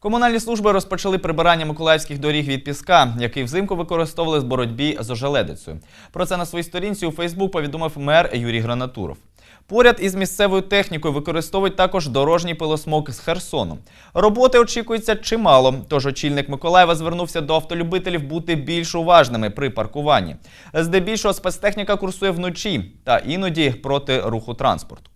Комунальні служби розпочали прибирання миколаївських доріг від піска, який взимку використовували з боротьбі з ожеледицею. Про це на своїй сторінці у Фейсбук повідомив мер Юрій Гранатуров. Поряд із місцевою технікою використовують також дорожній пилосмок з Херсону. Роботи очікується чимало, тож очільник Миколаєва звернувся до автолюбителів бути більш уважними при паркуванні. Здебільшого спецтехніка курсує вночі та іноді проти руху транспорту.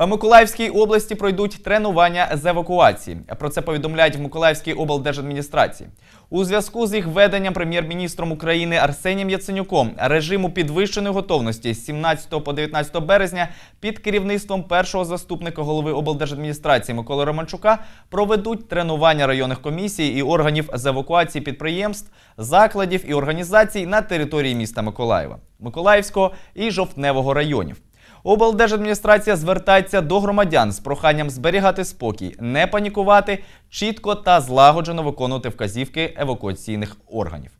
В Миколаївській області пройдуть тренування з евакуації. Про це повідомляють в Миколаївській облдержадміністрації. У зв'язку з їх введенням прем'єр-міністром України Арсенієм Яценюком режиму підвищеної готовності з 17 по 19 березня під керівництвом першого заступника голови облдержадміністрації Миколи Романчука проведуть тренування районних комісій і органів з евакуації підприємств, закладів і організацій на території міста Миколаєва, Миколаївського і Жовтневого районів. Облдержадміністрація звертається до громадян з проханням зберігати спокій, не панікувати, чітко та злагоджено виконувати вказівки евакуаційних органів.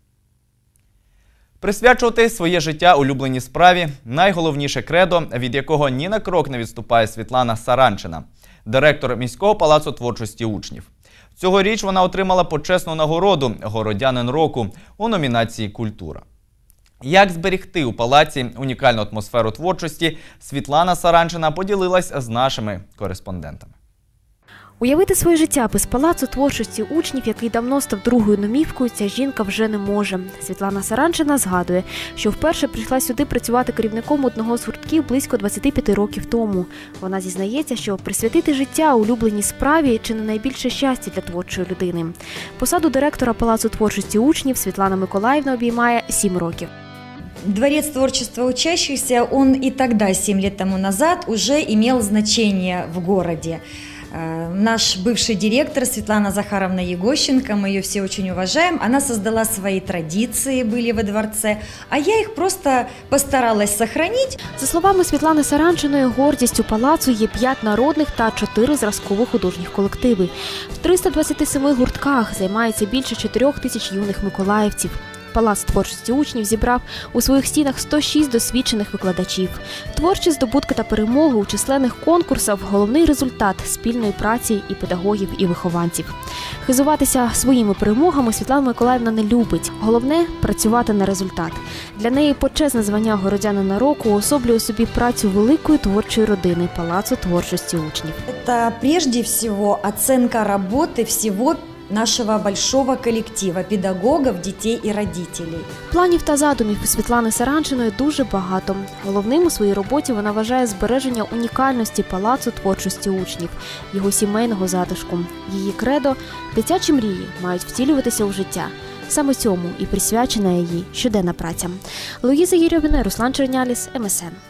Присвячувати своє життя улюбленій справі найголовніше кредо, від якого ні на крок не відступає Світлана Саранчина, директор міського палацу творчості учнів. Цьогоріч вона отримала почесну нагороду Городянин року у номінації Культура. Як зберегти у палаці унікальну атмосферу творчості, Світлана Саранчина поділилась з нашими кореспондентами. Уявити своє життя без палацу творчості учнів, який давно став другою домівкою, ця жінка вже не може. Світлана Саранчина згадує, що вперше прийшла сюди працювати керівником одного з гуртків близько 25 років тому. Вона зізнається, що присвятити життя улюбленій справі чи не найбільше щастя для творчої людини. Посаду директора палацу творчості учнів Світлана Миколаївна обіймає 7 років. Дворец творчества учащихся, он и тогда, 7 лет тому назад, уже имел значение в городе. Э, Наш бывший директор Светлана Захаровна Егощенко, мы ее все очень уважаем, она создала свои традиции, были во дворце, а я их просто постаралась сохранить. За словами Світлани Саранчиної, гордістю палацу є п'ять народних та чотири зразкових художніх колективи. В 327 гуртках займається більше 4 тисяч юних миколаївців. Палац творчості учнів зібрав у своїх стінах 106 досвідчених викладачів. Творчі здобутки та перемоги у численних конкурсах головний результат спільної праці і педагогів, і вихованців. Хизуватися своїми перемогами Світлана Миколаївна не любить. Головне працювати на результат. Для неї почесне звання городянина року особлює собі працю великої творчої родини Палацу творчості учнів. Это прежде всего оценка работы всего нашего большого коллектива педагогов, детей и родителей. Планів та задумів у Світлани Саранчиної дуже багато. Головним у своїй роботі вона вважає збереження унікальності палацу творчості учнів, його сімейного затишку. Її кредо дитячі мрії мають втілюватися у життя. Саме цьому і присвячена її щоденна праця. Луїза Єрьовіна, Руслан Черняліс, МСН.